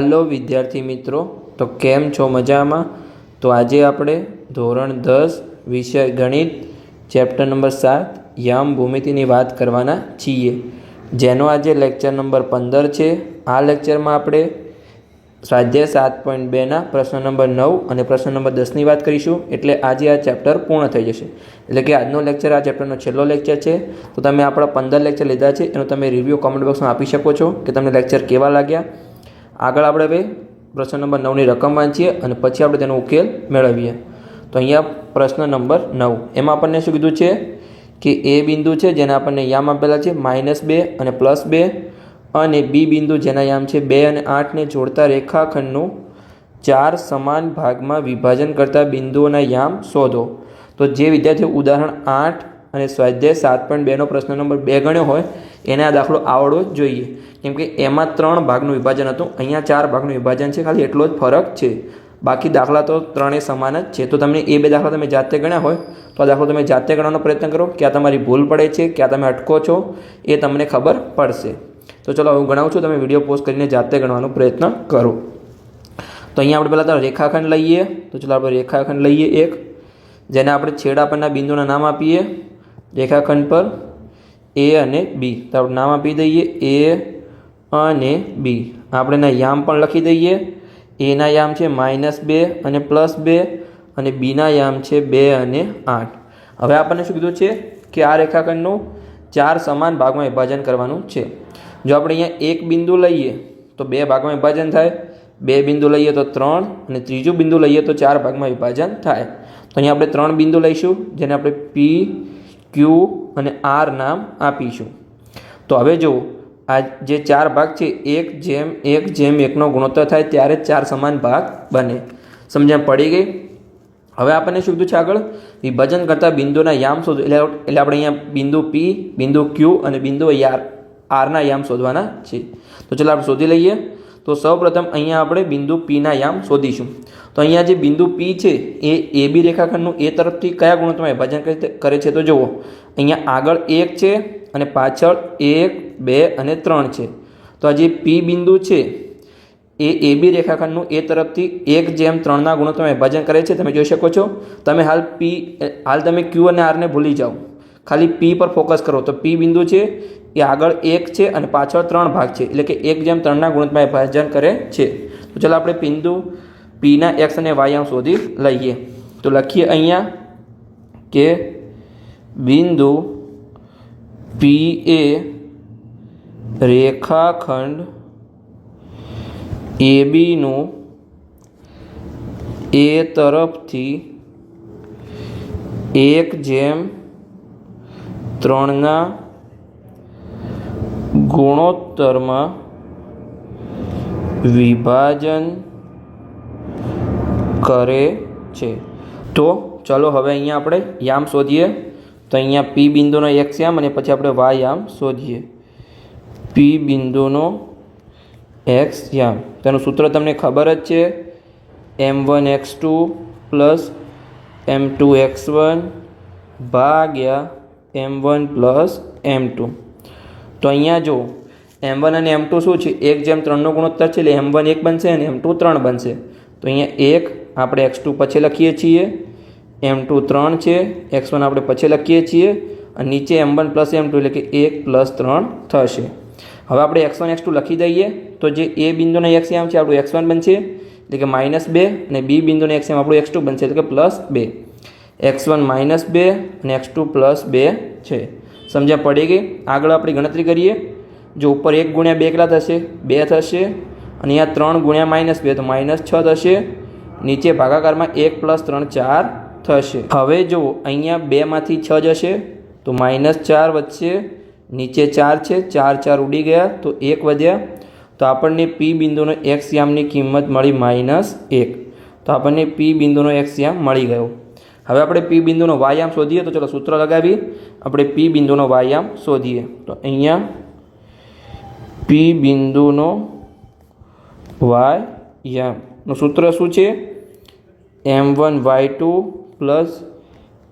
Hello વિદ્યાર્થી મિત્રો, તો કેમ છો મજામાં? તો આજે આપણે ધોરણ દસ વિષય ગણિત, ચેપ્ટર નંબર સાત, યામ ભૂમિતિની વાત કરવાના છીએ. જેનો આજે લેક્ચર નંબર પંદર છે. આ લેક્ચરમાં આપણે સ્વાધ્યાય સાત પોઈન્ટ બેના પ્રશ્ન નંબર નવ અને પ્રશ્ન નંબર દસની વાત કરીશું. એટલે આજે આ ચેપ્ટર પૂર્ણ થઈ જશે. એટલે કે આજનો લેક્ચર, આ ચેપ્ટરનો છેલ્લો લેક્ચર છે. તો તમે આપણા પંદર લેક્ચર લીધા છે. એનો તમે રિવ્યૂ કોમેન્ટ બોક્સમાં આપી શકો છો કે તમને લેક્ચર કેવા લાગ્યા. આગળ આપણે હવે પ્રશ્ન નંબર નવની રકમ વાંચીએ અને પછી આપણે તેનો ઉકેલ મેળવીએ. તો અહીંયા પ્રશ્ન નંબર નવ. એમાં આપણને શું કીધું છે? કે એ બિંદુ છે જેના આપણને યામ આપેલા છે, માઇનસ બે અને પ્લસ બે, અને બી બિંદુ જેના યામ છે બે અને આઠને જોડતા રેખાખંડનું ચાર સમાન ભાગમાં વિભાજન કરતા બિંદુઓના યામ શોધો. તો જે વિદ્યાર્થીઓ ઉદાહરણ આઠ અને સ્વાધ્યાય સાત પોઈન્ટ બેનો પ્રશ્ન નંબર બે ગણ્યો હોય એને આ દાખલો આવડવો જ જોઈએ. કેમ કે એમાં ત્રણ ભાગનું વિભાજન હતું. અહીંયા ચાર ભાગનું વિભાજન છે. ખાલી એટલો જ ફરક છે. બાકી દાખલા તો ત્રણેય સમાન જ છે. તો તમને એ બે દાખલા તમે જાતે ગણ્યા હોય, તો આ દાખલો તમે જાતે ગણવાનો પ્રયત્ન કરો. ક્યાં તમારી ભૂલ પડે છે, ક્યાં તમે અટકો છો, એ તમને ખબર પડશે. તો ચલો, હું ગણાવું છું. તમે વીડિયો પોસ્ટ કરીને જાતે ગણવાનો પ્રયત્ન કરો. તો અહીંયા આપણે પહેલાં તો રેખાખંડ લઈએ. તો ચલો, આપણે રેખાખંડ લઈએ એક. જેને આપણે છેડા પરના બિંદુના નામ આપીએ. રેખાખંડ પર એ અને બી. તો આપણે નામ આપી દઈએ એ અને બી. આપણે એના યામ પણ લખી દઈએ. એના યામ છે માઇનસ બે અને પ્લસ બે અને બીના યામ છે બે અને આઠ. હવે આપણને શું કીધું છે કે આ રેખાખંડનું ચાર સમાન ભાગમાં વિભાજન કરવાનું છે. જો આપણે અહીંયા એક બિંદુ લઈએ તો બે ભાગમાં વિભાજન થાય. બે બિંદુ લઈએ તો ત્રણ અને ત્રીજું બિંદુ લઈએ તો ચાર ભાગમાં વિભાજન થાય. તો અહીંયા આપણે ત્રણ બિંદુ લઈશું, જેને આપણે પી, ક્યુ અને આર નામ આપીશું. તો હવે જુઓ, આ જે ચાર ભાગ છે, એક જેમ એક, જેમ એકનો ગુણોત્તર થાય ત્યારે જ ચાર સમાન ભાગ બને. સમજણ પડી ગઈ? હવે આપણને શું કીધું છે આગળ? વિભાજન કરતાં બિંદુના યામ શોધ. એટલે એટલે આપણે અહીંયા બિંદુ પી બિંદુ ક્યુ અને બિંદુ યાર આરના યામ શોધવાના છે. તો ચાલો આપણે શોધી લઈએ. તો સૌપ્રથમ અહીંયા આપણે બિંદુ પીના યામ શોધીશું. તો અહીંયા જે બિંદુ પી છે, એ એ બી રેખાખંડનું એ તરફથી કયા ગુણોત્તરમાં વિભાજન કરે છે તો જુઓ. અહીંયા આગળ એક છે અને પાછળ એક, બે અને ત્રણ છે. તો આ જે પી બિંદુ છે, એ એ બી રેખાખંડનું એ તરફથી એક જેમ ત્રણના ગુણોત્તરમાં વિભાજન કરે છે. તમે જોઈ શકો છો. તમે હાલ પી હાલ તમે ક્યુ અને આરને ભૂલી જાઓ. ખાલી પી પર ફોકસ કરો તો પી બિંદુ છે, એ આગળ એક છે અને પાછળ ત્રણ ભાગ છે. એટલે કે એક જેમ ત્રણના ગુણોત્તરમાં વિભાજન કરે છે. તો ચાલો આપણે બિંદુ પીના એક્સ અને વાય આમ શોધી લઈએ. તો લખીએ અહીંયા કે બિંદુ પી એ રેખાખંડ એ બીનું એ તરફથી એક જેમ ત્રણના ગુણોત્તરમાં વિભાજન કરે છે. તો ચલો હવે અહીંયા આપણે યામ શોધીએ. તો અહીંયા પી બિંદુનો એક્સ યામ અને પછી આપણે વાય યામ શોધીએ. પી બિંદુનો એક્સ યામ. તેનું સૂત્ર તમને ખબર જ છે. M one X two plus M two X one ભાગ્યા M one plus M two તો અહીંયા જો એમ વન અને એમ ટુ શું છે? એક જેમ ત્રણનો ગુણોત્તર છે એટલે એમ વન એક બનશે અને એમ ટુ ત્રણ બનશે. તો અહીંયા એક આપણે એક્સ ટુ પછી લખીએ છીએ. એમ ટુ ત્રણ છે એક્સ વન આપણે પછી લખીએ છીએ. અને નીચે M one plus M two એટલે કે એક પ્લસ ત્રણ થશે. હવે આપણે એક્સ વન એક્સ ટુ લખી દઈએ. તો જે એ બિંદુના એક્સ એમ છે, આપણું એક્સ વન બનશે. એટલે કે માઇનસ બે અને બી બિંદુના એક્સ એમ આપણું એક્સ ટુ બનશે, એટલે કે પ્લસ બે. એક્સ વન માઇનસ બે અને એક્સ ટુ પ્લસ બે છે. સમજ્યા પડી ગઈ? આગળ આપણી ગણતરી કરીએ. જો ઉપર એક ગુણ્યા બે કેટલા થશે, બે થશે, અને અહીંયા ત્રણ ગુણ્યા માઇનસ બે, તો માઇનસ છ થશે. નીચે ભાગાકારમાં એક પ્લસ ત્રણ ચાર થશે. હવે જો અહીંયા બેમાંથી છ જશે, તો માઇનસ ચાર વધશે. નીચે ચાર છે, ચાર ચાર ઉડી ગયા, તો એક વધ્યા. તો આપણને પી બિંદુનો એક્સ યામની કિંમત મળી માઇનસ એક. તો આપણને પી બિંદુનો એક્સ યામ મળી ગયો. હવે આપણે પી બિંદુનો વાયામ શોધીએ તો ચલો સૂત્ર લગાવી આપણે પી બિંદુનો વાયામ શોધીએ. તો અહીંયા પી બિંદુનો વાયામનું સૂત્ર શું છે? M one Y two plus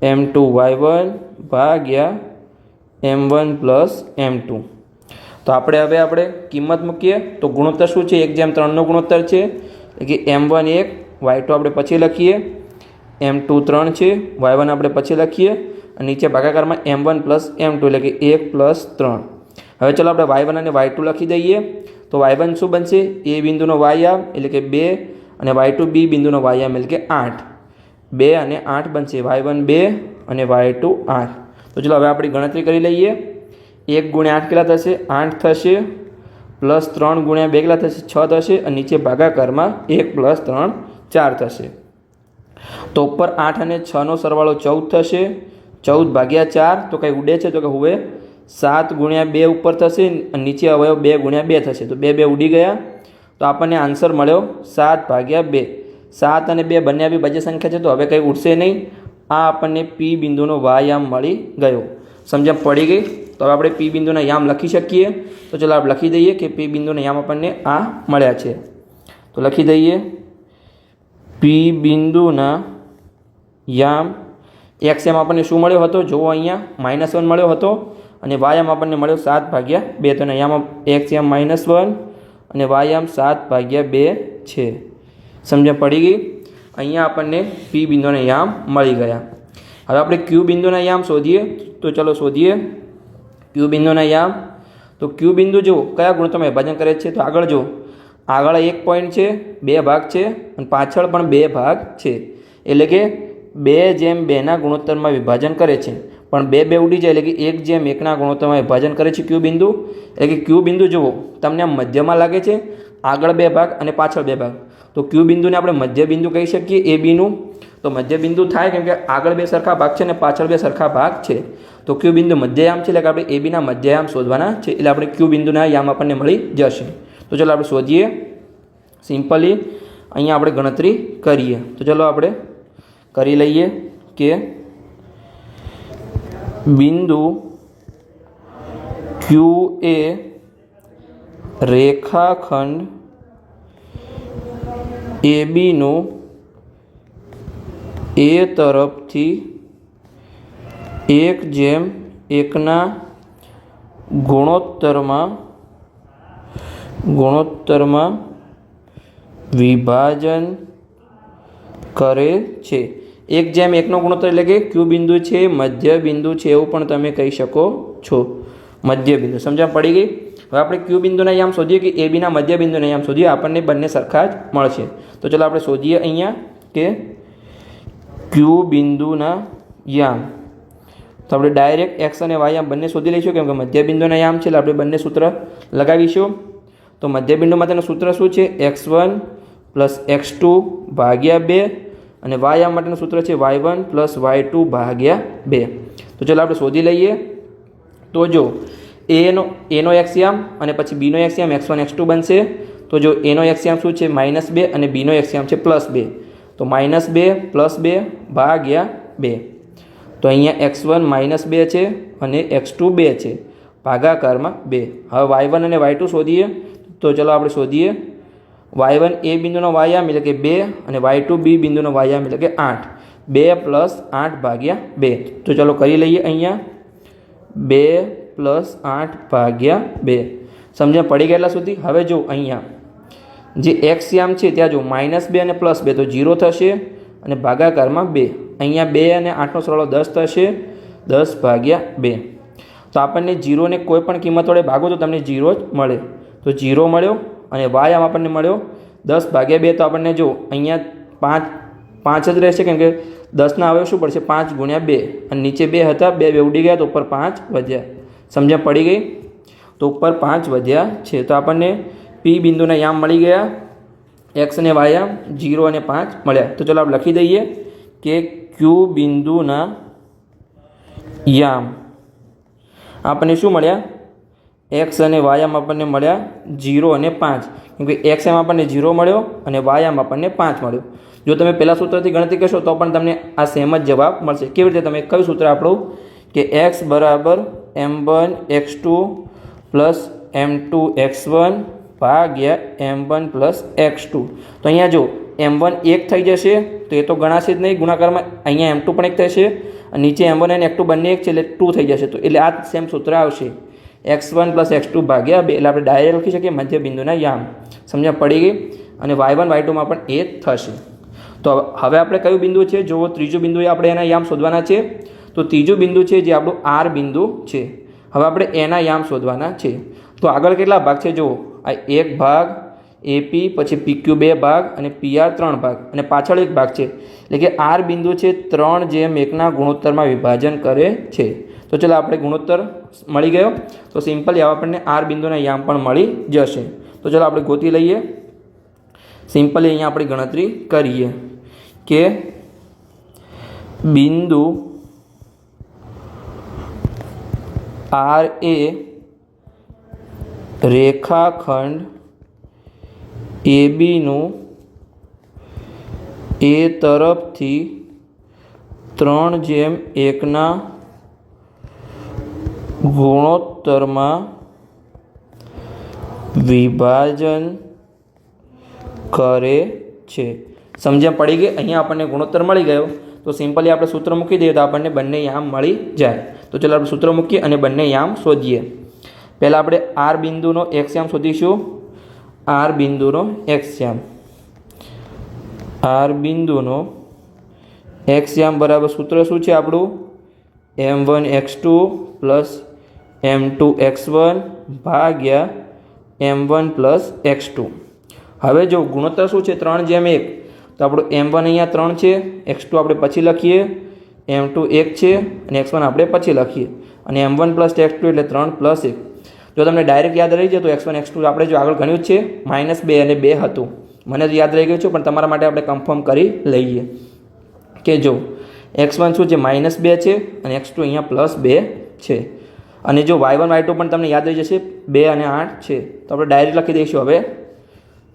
M two Y one ભાગ્યા M one plus M two તો આપણે હવે આપણે કિંમત મૂકીએ. તો ગુણોત્તર શું છે? એક જેમ ત્રણનો ગુણોત્તર છે. એટલે કે એમ વન એક વાય ટુ આપણે પછી લખીએ. એમ ટુ ત્રણ છે વાય વન આપણે પછી લખીએ અને નીચે ભાગાકારમાં M one plus M two એટલે કે એક પ્લસ ત્રણ. હવે ચાલો આપણે વાય વન અને વાય ટુ લખી દઈએ. તો વાય વન શું બનશે? એ બિંદુનો વાયામ એટલે કે બે અને વાય ટુ બી બિંદુનો વાયામ એટલે કે આઠ. બે અને આઠ બનશે વાય વન બે અને વાય ટુ આઠ. તો ચલો હવે આપણી ગણતરી કરી લઈએ. એક ગુણ્યા આઠ કેટલા થશે? આઠ થશે. પ્લસ ત્રણ ગુણ્યા બે કેટલા થશે? છ થશે અને નીચે ભાગાકારમાં એક પ્લસ ત્રણ ચાર થશે. તો ઉપર આઠ અને છનો સરવાળો ચૌદ થશે. ચૌદ ભાગ્યા ચાર, તો કંઈ ઉડે છે? તો કે હવે સાત ગુણ્યા બે ઉપર થશે નીચે અવયવ બે ગુણ્યા બે થશે. તો બે બે ઉડી ગયા. તો આપણને આન્સર મળ્યો સાત ભાગ્યા બે. સાત અને બે બંને આવી બજે સંખ્યા છે, તો હવે કંઈ ઉડશે નહીં. આ આપણને પી બિંદુનો વાયામ મળી ગયો. સમજણ પડી ગઈ? તો હવે આપણે પી બિંદુના યામ લખી શકીએ. તો ચલો આપણે લખી દઈએ કે પી બિંદુના યામ આપણને આ મળ્યા છે. તો લખી દઈએ. પી બિંદુના યામ એક્સ એમ આપણને શું મળ્યો હતો? જુઓ અહીંયા માઇનસ વન મળ્યો હતો અને વાયામ આપણને મળ્યો સાત ભાગ્યા બે. તો યામ એક્સ એમ માઇનસ વન અને વાયામ સાત ભાગ્યા બે છે. સમજણ પડી ગઈ? અહીંયા આપણને પી બિંદુના યામ મળી ગયા. હવે આપણે ક્યુ બિંદુના યામ શોધીએ. તો ચલો શોધીએ. ક્યુ બિંદુના યામ. તો ક્યુ બિંદુ જુઓ, કયા ગુણોત્તરમાં વિભાજન કરે છે? તો આગળ જો આગળ એક પોઈન્ટ છે, બે ભાગ છે અને પાછળ પણ બે ભાગ છે. એટલે કે બે જેમ બેના ગુણોત્તરમાં વિભાજન કરે છે. પણ બે બે ઉડી જાય એટલે કે એક જેમ એકના ગુણોત્તરમાં વિભાજન કરે છે ક્યુ બિંદુ? એટલે કે ક્યુ બિંદુ જુઓ, તમને આમ મધ્યમાં લાગે છે, આગળ બે ભાગ અને પાછળ બે ભાગ. તો ક્યુ બિંદુને આપણે મધ્ય બિંદુ કહી શકીએ, એ બીનું તો મધ્ય બિંદુ થાય કેમ કે આગળ બે સરખા ભાગ છે અને પાછળ બે સરખા ભાગ છે. તો ક્યુ બિંદુ મધ્યયામ છે એટલે કે આપણે એ બીના મધ્યયામ શોધવાના છે. એટલે આપણે ક્યુ બિંદુના યામ આપણને મળી જશે. તો ચાલો આપણે શોધીએ. સિમ્પલી અહીંયા આપણે ગણતરી કરીએ. તો ચલો આપણે કરી લઈએ કે બિંદુ ક્યુ એ રેખાખંડ એ બીનું એ તરફથી એક જેમ એકના ગુણોત્તરમાં ગુણોત્તરમાં વિભાજન કરે છે. એક જેમ એકનો ગુણોત્તર એટલે કે ક્યુ બિંદુ છે, મધ્ય બિંદુ છે એવું પણ તમે કહી શકો છો. મધ્ય બિંદુ. સમજણ પડી ગઈ? હવે આપણે ક્યુ બિંદુના યામ શોધીએ કે એ બીના મધ્ય બિંદુના યામ શોધીએ, આપણને બંને સરખા જ મળશે. તો ચલો આપણે શોધીએ અહીંયા કે ક્યુ બિંદુના યામ. તો આપણે ડાયરેક્ટ એક્સ અને વાય યામ બંને શોધી લઈશું, કેમ કે મધ્ય બિંદુના યામ છે એટલે આપણે બંને સૂત્ર લગાવીશું. તો મધ્યબિંદુમાં તેનું સૂત્ર શું છે? X one plus X two ભાગ્યા બે. અને વાય આ માટેનું સૂત્ર છે Y one plus Y two ભાગ્યા બે. તો ચાલો આપણે શોધી લઈએ. તો જો એનો એનો એક્સિયામ અને પછી બીનો એક્સિયામ એક્સ વન, એક્સ ટુ બનશે. તો જો એનો એક્સિયામ શું છે? માઇનસ બે અને બીનો એક્સિયામ છે પ્લસ બે. તો માઇનસ બે પ્લસ બે ભાગ્યા બે. તો અહીંયા એક્સ વન માઇનસ બે છે અને એક્સ ટુ બે છે. ભાગાકારમાં બે. હવે વાય વન અને વાય ટુ શોધીએ. તો ચલો આપણે શોધીએ. વાય વન એ બિંદુનો વાયામ એટલે કે બે અને વાય ટુ બી બિંદુનો વાયામ એટલે કે આઠ. બે પ્લસ આઠ ભાગ્યા બે. તો ચલો કરી લઈએ અહીંયા. બે પ્લસ આઠ ભાગ્યા બે. સમજણ પડી ગયેલા સુધી? હવે જો અહીંયા. જે એક્સ યામ છે ત્યાં જો માઇનસ બે અને પ્લસ બે, તો જીરો થશે અને ભાગાકારમાં બે. અહીંયા બે અને આઠનો સરવાળો દસ થશે. દસ ભાગ્યા બે. તો આપણને જીરોને કોઈ પણ કિંમત વડે ભાગો તો તમને જીરો જ મળે. તો જીરો મળ્યો અને વાય આમ આપણને મળ્યો. દસ ભાગ્યા બે તો આપણને જો અહીંયા પાંચ પાંચ જ રહેશે કેમ કે દસના આવ્યો શું પડશે? પાંચ ગુણ્યા બે. અને નીચે બે હતા, બે બે ઉડી ગયા તો ઉપર પાંચ વધ્યા. સમજ્યા પડી ગઈ? તો ઉપર પાંચ વધ્યા છે. તો આપણને પી બિંદુના યામ મળી ગયા. એક્સ અને વાયામ જીરો અને પાંચ મળ્યા. તો ચાલો આપણે લખી દઈએ કે ક્યુ બિંદુના યામ આપણને શું મળ્યા? એક્સ અને વાયામ આપણને મળ્યા જીરો અને પાંચ. કેમ કે એક્સ એમ આપણને જીરો મળ્યો અને વાયામ આપણને પાંચ મળ્યો. જો તમે પહેલાં સૂત્રથી ગણતરી કરશો તો પણ તમને આ સેમ જ જવાબ મળશે. કેવી રીતે તમે કયું સૂત્ર આપણું? કે એક્સ બરાબર M one X two plus M two X one ભાગ્યા M one plus X two તો અહીંયા જો એમ વન એક થઈ જશે, તો એ તો ગણાશે જ નહીં. ગુણાકારમાં અહીંયા એમ ટુ પણ એક થશે અને નીચે એમ વન અને એક ટુ બંને એક છે એટલે ટુ થઈ જશે. તો એટલે આ સેમ સૂત્ર આવશે. X one plus X two ભાગ્યા બે. એટલે આપણે ડાયરેક્ટ લખી શકીએ મધ્ય બિંદુના યામ. સમજ્યા પડી ગઈ? અને વાય વન, વાય ટુમાં પણ એ થશે. તો હવે આપણે કયું બિંદુ છે? જો ત્રીજું બિંદુ આપણે એના યામ શોધવાના છે. તો ત્રીજું બિંદુ છે જે આપણું આર બિંદુ છે. હવે આપણે એના યામ શોધવાના છે. તો આગળ કેટલા ભાગ છે? જુઓ, આ એક ભાગ એપી પછી પીક્યુ બે ભાગ, અને પીઆર ત્રણ ભાગ. અને પાછળ એક ભાગ છે. એટલે કે આર બિંદુ છે ત્રણ જેમ એકના ગુણોત્તરમાં વિભાજન કરે છે. તો ચલો આપણે ગુણોત્તર મળી ગયો. તો સિમ્પલી હવે આપણને આર બિંદુના યામ પણ મળી જશે. તો ચલો આપણે ગોતી લઈએ. સિમ્પલી અહીંયા આપણી ગણતરી કરીએ કે બિંદુ આર એ રેખાખંડ એ બીનું એ તરફથી ત્રણ જેમ એકના ગુણોત્તરમાં વિભાજન કરે છે. સમજ્યા પડી ગઈ? અહીંયા આપણને ગુણોત્તર મળી ગયો. તો સિમ્પલી આપણે સૂત્ર મૂકી દઈએ તો આપણને બંને યામ મળી જાય. તો ચાલો આપણે સૂત્ર મૂકીએ અને બંને યામ શોધીએ. પહેલાં આપણે આર બિંદુનો એક્સ યામ શોધીશું. આર બિંદુનો એક્સ આર બિંદુનો એક્સ બરાબર સૂત્ર શું છે આપણું? M one X two plus M two X one ભાગ્યા M one plus X two. હવે જો ગુણોત્તર શું છે? ત્રણ જેમ એક. તો આપણું એમ વન અહીંયા ત્રણ છે, એક્સ ટુ આપણે પછી લખીએ. એમ ટુ એક છે, અને એક્સ વન આપણે પછી લખીએ. અને M one plus X two એટલે ત્રણ પ્લસ એક. જો તમને ડાયરેક્ટ યાદ રહી જાય તો એક્સ વન, એક્સ ટુ આપણે જો આગળ ગણ્યું છે, માઇનસ બે અને બે હતું. મને તો યાદ રહી ગયું છે, પણ તમારા માટે આપણે કન્ફર્મ કરી લઈએ. કે જો એક્સ વન શું છે? માઇનસ બે છે, અને એક્સ ટુ અહીંયા પ્લસ બે છે. અને જો વાય વન વાય ટુ પણ તમને યાદ રહી જશે, બે અને આઠ છે. તો આપણે ડાયરેક્ટ લખી દઈશું હવે.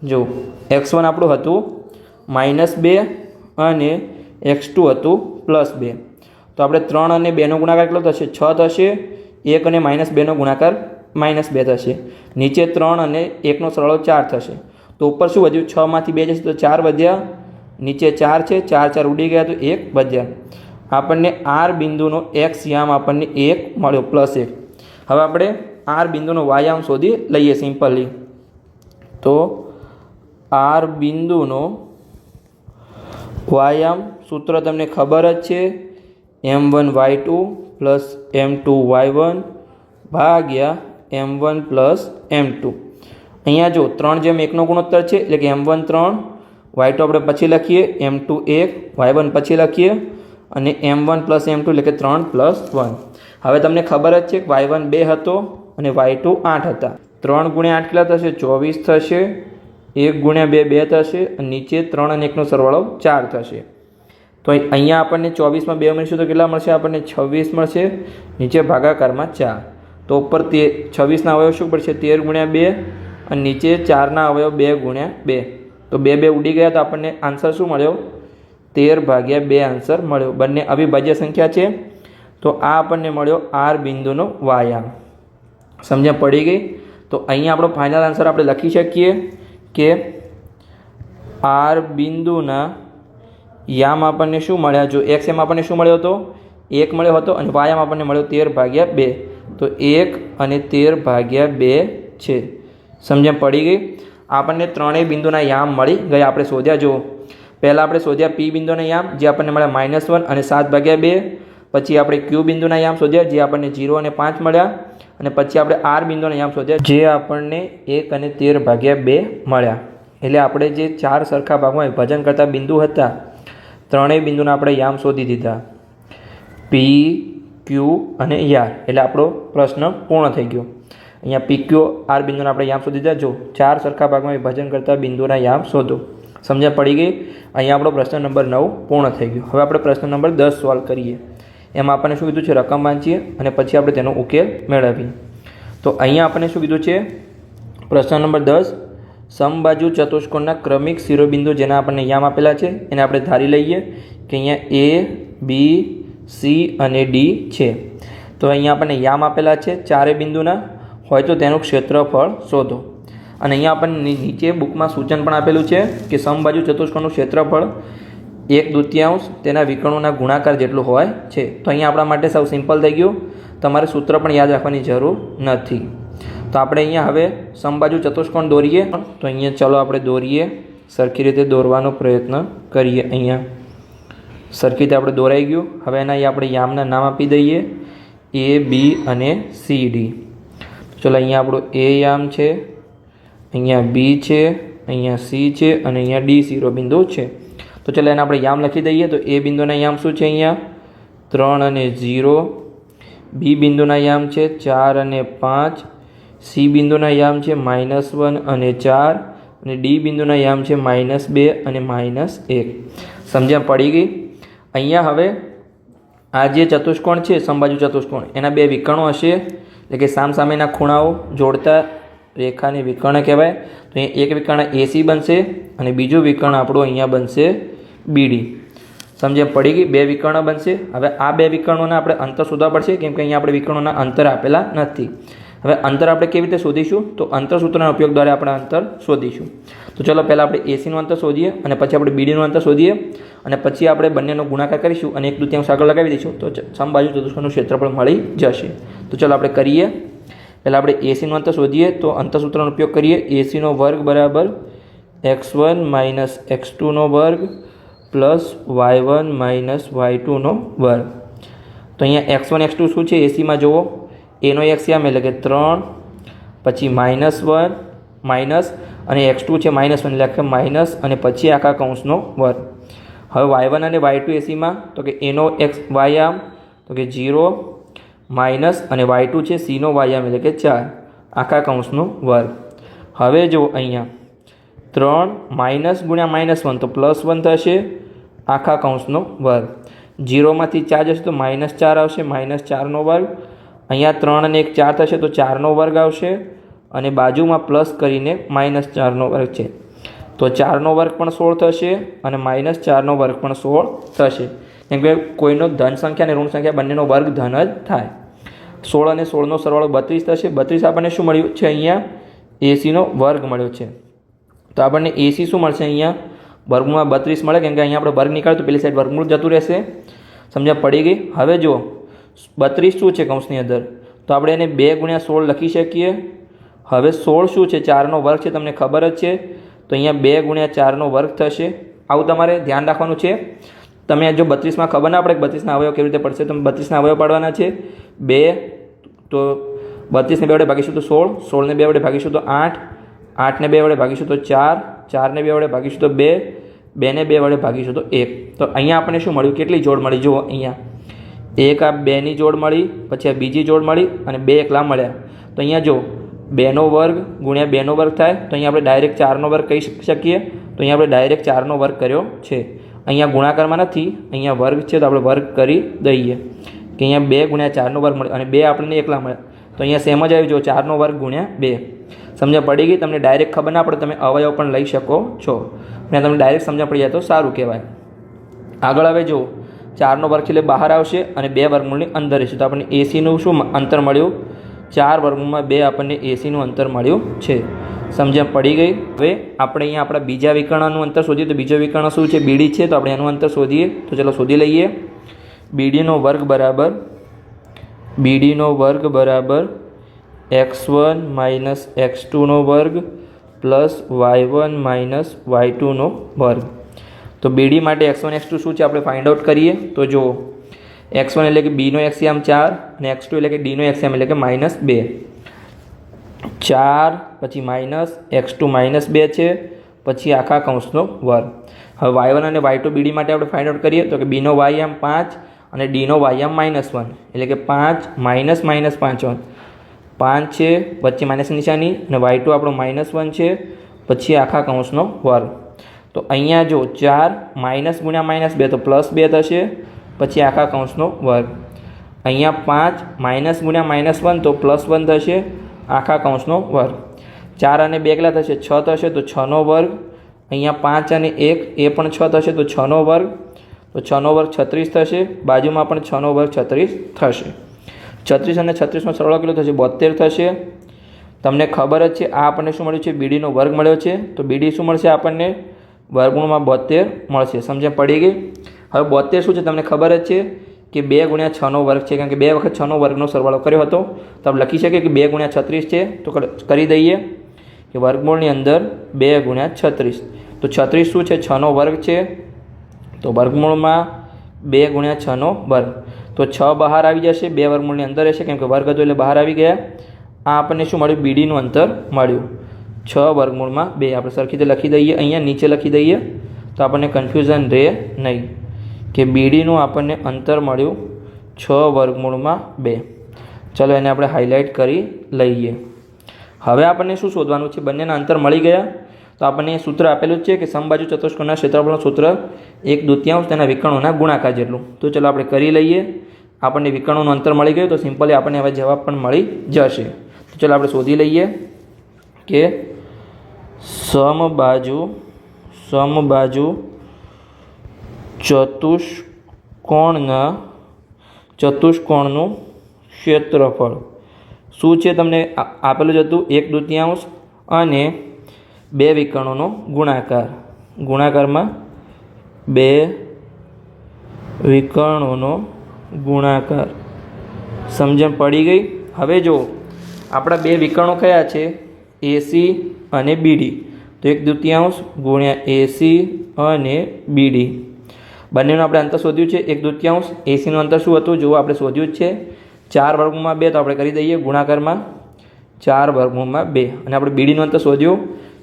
જો એક્સ વન આપણું હતું માઇનસ બે અને એક્સ ટુ હતું પ્લસ બે. તો આપણે ત્રણ અને બેનો ગુણાકાર કેટલો થશે? છ થશે. એક અને માઇનસ બેનો ગુણાકાર માઇનસ બે થશે. નીચે ત્રણ અને એકનો સરળો ચાર થશે. તો ઉપર શું વધ્યું? છમાંથી બે જશે તો ચાર વધ્યા. નીચે ચાર છે, ચાર ચાર ઉડી ગયા તો એક વધ્યા. આપણને આર બિંદુનો એક્સ યામ આપણને એક મળ્યો પ્લસ એક. હવે આપણે આર બિંદુનો વાયામ શોધી લઈએ સિમ્પલી તો આર બિંદુનો વાયામ સૂત્ર તમને ખબર જ છે. M one Y two plus M two Y one ભાગ્યા M one plus M two અહીંયા જો ત્રણ જેમ એકનો ગુણોત્તર છે, એટલે કે એમ વન ત્રણ વાય ટુ આપણે પછી લખીએ એમ ટુ એક વાય વન પછી લખીએ. અને M one plus M two એટલે કે ત્રણ પ્લસ વન હવે તમને ખબર જ છે કે વાય વન બે હતો અને વાય ટુ આઠ હતા. ત્રણ ગુણ્યા આઠ કેટલા થશે? ચોવીસ થશે. એક ગુણ્યા બે બે થશે. અને નીચે ત્રણ અને એકનો સરવાળો ચાર થશે. તો અહીંયા આપણને ચોવીસમાં બે મળશે તો કેટલા મળશે? આપણને છવ્વીસ મળશે. નીચે ભાગાકારમાં ચાર. તો ઉપર તે છવ્વીસના અવયવ શું પડશે? તેર ગુણ્યા બે અને નીચે ચારના અવયવ બે ગુણ્યા બે. તો બે બે ઉડી ગયા તો આપણને આન્સર શું મળ્યો? તેર ભાગ્યા બે આન્સર મળ્યો. બંને અવિભાજ્ય સંખ્યા છે. તો આ આપણને મળ્યો આર બિંદુનો વાયામ સમજ્યા પડી ગઈ? તો અહીંયા આપણો ફાઇનલ આન્સર આપણે લખી શકીએ કે આર બિંદુના યામ આપણને શું મળ્યા? જો એક્સ એમ આપણને શું મળ્યો હતો? એક મળ્યો હતો અને વાયામ આપણને મળ્યો તેર ભાગ્યા બે. તો એક અને તેર ભાગ્યા બે છે. સમજ્યા પડી ગઈ? આપણને ત્રણેય બિંદુના યામ મળી ગયા. આપણે શોધ્યા, જુઓ. પહેલાં આપણે શોધ્યા પી બિંદુના યામ, જે આપણને મળ્યા માઇનસ વન અને સાત ભાગ્યા બે. પછી આપણે ક્યુ બિંદુના યામ શોધ્યા, જે આપણને જીરો અને પાંચ મળ્યા. અને પછી આપણે આર બિંદુના યામ શોધ્યા, જે આપણને એક અને તેર ભાગ્યા બે મળ્યા. એટલે આપણે જે ચાર સરખા ભાગમાં વિભાજન કરતા બિંદુ હતા, ત્રણેય બિંદુના આપણે યામ શોધી દીધા. પી ક્યુ અને યાર એટલે આપણો પ્રશ્ન પૂર્ણ થઈ ગયો. અહીંયા પી ક્યુ આર બિંદુના આપણે યામ શોધી દીધા. જો ચાર સરખા ભાગમાં વિભાજન કરતા બિંદુના યામ શોધો. સમજણ પડી ગઈ? અહીંયા આપણો પ્રશ્ન નંબર નવ પૂર્ણ થઈ ગયો. હવે આપણે પ્રશ્ન નંબર દસ સોલ્વ કરીએ. એમાં આપણને શું કીધું છે? રકમ વાંચીએ અને પછી આપણે તેનો ઉકેલ મેળવીએ. તો અહીંયા આપણને શું કીધું છે? પ્રશ્ન નંબર દસ, સમબાજુ ચતુષ્કોણના ક્રમિક શિરોબિંદુ જેના આપણને યામ આપેલા છે, એને આપણે ધારી લઈએ કે અહીંયા એ બી સી અને ડી છે. તો અહીંયા આપણને યામ આપેલા છે ચારે બિંદુના. હોય તો તેનું ક્ષેત્રફળ શોધો. અને અહીંયા આપણને નીચે બુકમાં સૂચન પણ આપેલું છે કે સમબાજુ ચતુષ્કોણનું ક્ષેત્રફળ એક દૂતિયાંશ તેના વિકર્ણોના ગુણાકાર જેટલું હોય છે. તો અહીંયા આપણા માટે સૌ સિમ્પલ થઈ ગયું. તમારે સૂત્ર પણ યાદ રાખવાની જરૂર નથી. તો આપણે અહીંયા હવે સમબાજુ ચતુષ્કોણ દોરીએ. તો અહીંયા ચલો આપણે દોરીએ. સરખી રીતે દોરવાનો પ્રયત્ન કરીએ અહીંયા. સરખી રીતે આપણે દોરાઈ ગયું. હવે એના અહીંયા આપણે યામના નામ આપી દઈએ. એ, બી અને સી, ડી. ચલો અહીંયા આપણું એ યામ છે. અહીંયા બી છે, અહીંયા સી છે અને અહીંયા ડી શિરોબિંદુ છે. તો ચાલો એને આપણે યામ લખી દઈએ. તો એ બિંદુના યામ શું છે અહીંયા? ત્રણ અને ઝીરો. બી બિંદુના યામ છે ચાર અને પાંચ. સી બિંદુના યામ છે માઇનસ વન અને ચાર. અને ડી બિંદુના યામ છે માઇનસ બે અને માઇનસ એક. સમજ્યા? પડી ગઈ? અહીંયા હવે આ જે ચતુષ્કોણ છે સંબાજુ ચતુષ્કોણ, એના બે વિકર્ણો હશે. એટલે કે સામસામેના ખૂણાઓ જોડતા રેખાને વિકર્ણ કહેવાય. તો એક વિકર્ણ એસી બનશે અને બીજું વિકર્ણ આપણું અહીંયા બનશે બીડી સમજે પડી ગઈ? બે વિકર્ણ બનશે. હવે આ બે વિકર્ણોના આપણે અંતર શોધવા પડશે, કેમ કે અહીંયા આપણે વિકર્ણોના અંતર આપેલા નથી. હવે અંતર આપણે કેવી રીતે શોધીશું? તો અંતર સૂત્રના ઉપયોગ દ્વારા આપણે અંતર શોધીશું. તો ચલો પહેલાં આપણે એસીનું અંતર શોધીએ અને પછી આપણે બીડીનું અંતર શોધીએ અને પછી આપણે બંનેનો ગુણાકાર કરીશું અને એક દુત્યાંશ આગળ લગાવી દઈશું. તો સમબાજુ ચતુષ્કોણનું ક્ષેત્રફળ મળી જશે. તો ચલો આપણે કરીએ. પહેલાં આપણે એસીનો અંતર શોધીએ, તો અંતરસૂત્રનો ઉપયોગ કરીએ. એસીનો વર્ગ બરાબર એક્સ વન માઇનસ એક્સ ટુનો વર્ગ plus Y one minus Y ટુનો વર્ગ. તો અહીંયા એક્સ વન એક્સ ટુ શું છે? એસીમાં જુઓ. એનો એક્સ આમ એટલે કે ત્રણ, પછી માઇનસ વન માઇનસ અને એક્સ ટુ છે માઇનસ વન એટલે કે માઇનસ અને પછી આખા કૌંસનો વર્ગ. હવે વાય વન અને વાય ટુ એસીમાં તો કે એનો એક્સ વાય આમ, તો કે જીરો માઇનસ અને વાય ટુ છે સીનો વાયામ એટલે કે ચાર. આખા કૌંસનો વર્ગ. હવે જો અહીંયા ત્રણ માઇનસ ગુણ્યા માઇનસ વન, તો પ્લસ વન થશે આખા કૌંસનો વર્ગ. જીરોમાંથી ચાર જશે તો માઇનસ ચાર આવશે, માઇનસ ચારનો વર્ગ. અહીંયા ત્રણ અને એક ચાર થશે તો ચારનો વર્ગ આવશે અને બાજુમાં પ્લસ કરીને માઇનસ ચારનો વર્ગ છે. તો ચારનો વર્ગ પણ સોળ થશે અને માઇનસ ચારનો વર્ગ પણ સોળ થશે. કેમ કે કોઈનો ધન સંખ્યા અને ઋણ સંખ્યા બંનેનો વર્ગ ધન જ થાય. સોળ અને સોળનો સરવાળો બત્રીસ થશે. બત્રીસ આપણને શું મળ્યું? છે અહીંયા એસીનો વર્ગ મળ્યો છે. તો આપણને એસી શું મળશે અહીંયા? વર્ગમાં બત્રીસ મળે કેમ કે અહીંયા આપણે વર્ગ નીકળ્યો તો પેલી સાઈડ વર્ગમૂળ જતું રહેશે. સમજ્યા પડી ગઈ? હવે જુઓ. બત્રીસ શું છે કૌંસની અંદર? તો આપણે એને બે ગુણ્યા સોળ લખી શકીએ. હવે સોળ શું છે? ચારનો વર્ગ છે, તમને ખબર જ છે. તો અહીંયા બે ગુણ્યા ચારનો વર્ગ થશે. આવું તમારે ધ્યાન રાખવાનું છે. તમે જો બત્રીસમાં ખબર ના પડે કે બત્રીસના અવયવ કેવી રીતે પડશે, તમે બત્રીસના અવયવ પાડવાના છે. બે, તો બત્રીસને બે વડે ભાગીશું તો સોળ, સોળને બે વડે ભાગીશું તો આઠ, આઠને બે વડે ભાગીશું તો ચાર, ચારને બે વડે ભાગીશું તો બે, બેને બે વડે ભાગીશું તો એક. તો અહીંયા આપણને શું મળ્યું? કેટલી જોડ મળી? જુઓ અહીંયા. એક આ બેની જોડ મળી, પછી આ બીજી જોડ મળી, અને બે એકલા મળ્યા. તો અહીંયા જો બેનો વર્ગ ગુણ્યા બેનો વર્ગ થાય. તો અહીંયા આપણે ડાયરેક્ટ ચારનો વર્ગ કહી શકીએ. તો અહીંયા આપણે ડાયરેક્ટ ચારનો વર્ગ કર્યો છે. અહીંયા ગુણાકારમાં નથી, અહીંયા વર્ગ છે તો આપણે વર્ગ કરી દઈએ. કે અહીંયા બે ગુણ્યા ચારનો વર્ગ મળે અને બે આપણને એકલા મળે. તો અહીંયા સેમ જ આવી જો ચારનો વર્ગ ગુણ્યા બે. સમજણ પડી ગઈ? તમને ડાયરેક્ટ ખબર ના પડે, તમે અવયવ પણ લઈ શકો છો. અને તમને ડાયરેક્ટ સમજણ પડી જાય તો સારું કહેવાય. આગળ હવે જો ચારનો વર્ગ એટલે બહાર આવશે અને બે વર્ગમૂળની અંદર રહેશે. તો આપણને એસીનું શું અંતર મળ્યું? ચાર વર્ગમાં બે આપણને એસીનું અંતર મળ્યું છે. સમજણ પડી ગઈ? હવે આપણે અહીંયા આપણા બીજા વિકર્ણનું અંતર શોધીએ તો બીજો વિકર્ણ શું છે? બીડી છે તો આપણે એનું અંતર શોધીએ. તો ચલો શોધી લઈએ. બીડીનો વર્ગ બરાબર બીડીનો વર્ગ બરાબર એક્સ વન માઇનસ એક્સ ટુનો વર્ગ plus Y one minus Y ટુનો વર્ગ. તો બીડી માટે એક્સ વન, એક્સ ટુ શું છે? આપણે ફાઇન્ડ આઉટ કરીએ. તો જુઓ. એક્સ વન એટલે કે બીનો એક્સિયામ ચાર અને એક્સ ટુ એટલે કે ડીનો એક્સિયામ એટલે કે માઇનસ બે. ચાર, પછી માઇનસ, એક્સ ટુ માઇનસ બે છે, પછી આખા કૌંસનો વર્ગ. હવે વાય વન અને વાય ટુ બીડી માટે આપણે ફાઇન્ડ આઉટ કરીએ, તો કે બીનો વાય એમ પાંચ અને ડીનો વાય એમ માઇનસ વન. એટલે કે પાંચ માઇનસ માઇનસ પાંચ વન. પાંચ છે, વચ્ચે માઇનસ નિશાની, અને વાય ટુ આપણો માઇનસ વન છે, પછી આખા કૌંસનો વર્ગ. તો અહીંયા જો ચાર માઇનસ ગુણ્યા માઇનસ બે, તો પ્લસ બે થશે, પછી આખા કૌંસનો વર્ગ. અહીંયા પાંચ માઇનસ ગુણ્યા માઇનસ વન, તો પ્લસ વન થશે આખા કૌંસનો વર્ગ. ચાર અને બે એકલા થશે, છ થશે તો છનો વર્ગ. અહીંયા પાંચ અને એક, એ પણ છ થશે તો છનો વર્ગ. તો છનો વર્ગ છત્રીસ થશે, બાજુમાં પણ છનો વર્ગ છત્રીસ થશે. છત્રીસ અને છત્રીસનો સરવાળો કેટલો થશે? બોતેર થશે. તમને ખબર જ છે, આ આપણને શું મળ્યું છે? બીડીનો વર્ગ મળ્યો છે. તો બીડી શું મળશે આપણને? વર્ગુણમાં બોતેર મળશે. સમજણ પડી ગઈ? હવે બોતેર શું છે? તમને ખબર જ છે. કે બે ગુણ્યા છનો વર્ગ છે, કારણ કે બે વખત છનો વર્ગનો સરવાળો કર્યો હતો. તો આપણે લખી શકીએ કે બે ગુણ્યા છત્રીસ છે? તો કરી દઈએ કે વર્ગમૂળની અંદર બે ગુણ્યા છત્રીસ. તો છત્રીસ શું છે? છનો વર્ગ છે. તો વર્ગમૂળમાં બે ગુણ્યા છનો વર્ગ. તો છ બહાર આવી જશે, બે વર્ગમૂળની અંદર રહેશે, કેમ કે વર્ગ હતો એટલે બહાર આવી ગયા. આ આપણને શું મળ્યું? બીડીનું અંતર મળ્યું. છ વર્ગમૂળમાં બે. આપણે સરખી રીતે લખી દઈએ, અહીંયા નીચે લખી દઈએ. તો આપણને કન્ફ્યુઝન રહે નહીં. કે બીડીનું આપણને અંતર મળ્યું છ વર્ગમૂળમાં બે. ચલો એને આપણે હાઇલાઇટ કરી લઈએ. હવે આપણને શું શોધવાનું છે? બંનેના અંતર મળી ગયા. તો આપણને સૂત્ર આપેલું છે કે સમબાજુ ચતુષ્કોણના ક્ષેત્રફળનું સૂત્ર એક દૃત્યાંશ તેના વિકર્ણોના ગુણાકાર જેટલું. તો ચલો આપણે કરી લઈએ. આપણને વિકર્ણોનું અંતર મળી ગયું તો સિમ્પલી આપણને હવે જવાબ પણ મળી જશે. તો ચલો આપણે શોધી લઈએ કે સમબાજુ સમબાજુ ચતુષ્કોણના ચતુષ્કોણનું ક્ષેત્રફળ. શું છે તમને આપેલું જ હતું? એક દૃત્યાંશ અને બે વિકર્ણોનો ગુણાકાર. ગુણાકારમાં બે વિકર્ણોનો ગુણાકાર. સમજણ પડી ગઈ? હવે જો આપણા બે વિકર્ણો કયા છે? એસી અને બીડી તો એક દૃત્યાંશ ગુણ્યા એસી અને બીડી બંનેનું આપણે અંતર શોધ્યું છે. એક દૃત્યાંશ એસીનું અંતર શું હતું? જુઓ, આપણે શોધ્યું જ છે. ચાર વર્ગમાં બે, તો આપણે કરી દઈએ ગુણાકારમાં. ચાર વર્ગમૂળમાં બે. અને આપણે બીડીનું અંતર શોધ્યું.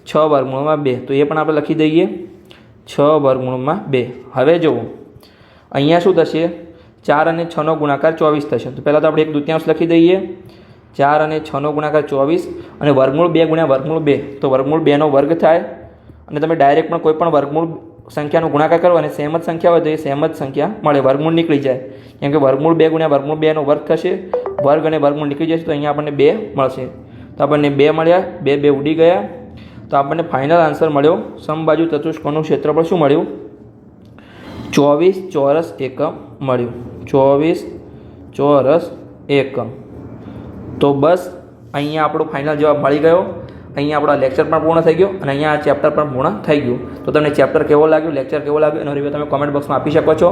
છ વર્ગમૂળમાં બે. તો એ પણ આપણે લખી દઈએ. છ વર્ગમૂળમાં બે. હવે જુઓ. અહીંયા શું થશે? ચાર અને છનો ગુણાકાર ચોવીસ થશે. તો પહેલાં તો આપણે એક દૃત્યાંશ લખી દઈએ. ચાર અને છનો ગુણાકાર ચોવીસ. અને વર્ગમૂળ બે ગુણ્યા વર્ગમૂળ બે. તો વર્ગમૂળ બેનો વર્ગ થાય. અને તમે ડાયરેક્ટ પણ કોઈ પણ વર્ગમૂળ સંખ્યાનો ગુણાકાર કરો અને સેમ જ સંખ્યા હોય તો એ સેમ સંખ્યા મળે. વર્ગમૂળ નીકળી જાય. કેમ કે વર્ગમૂળ બે ગુણ્યા વર્ગમૂળ બેનો વર્ગ થશે. વર્ગ અને વર્ગમૂળ નીકળી જશે તો અહીંયા આપણને બે મળશે. તો આપણને બે મળ્યા, બે બે ઉડી ગયા. તો આપણને ફાઇનલ આન્સર મળ્યો. સમબાજુ ચતુષ્કોણનું ક્ષેત્રફળ શું મળ્યું? ચોવીસ ચોરસ એકમ મળ્યું. ચોવીસ ચોરસ એકમ. તો બસ, અહીંયા આપણો ફાઇનલ જવાબ મળી ગયો. અહીંયા આપણો લેક્ચર પણ પૂર્ણ થઈ ગયો અને અહીંયા આ ચેપ્ટર પણ પૂર્ણ થઈ ગયું. તો તમને ચેપ્ટર કેવો લાગ્યું લેક્ચર કેવો લાગ્યો, એનો રિવ્યુ તમે કોમેન્ટ બોક્સમાં આપી શકો છો.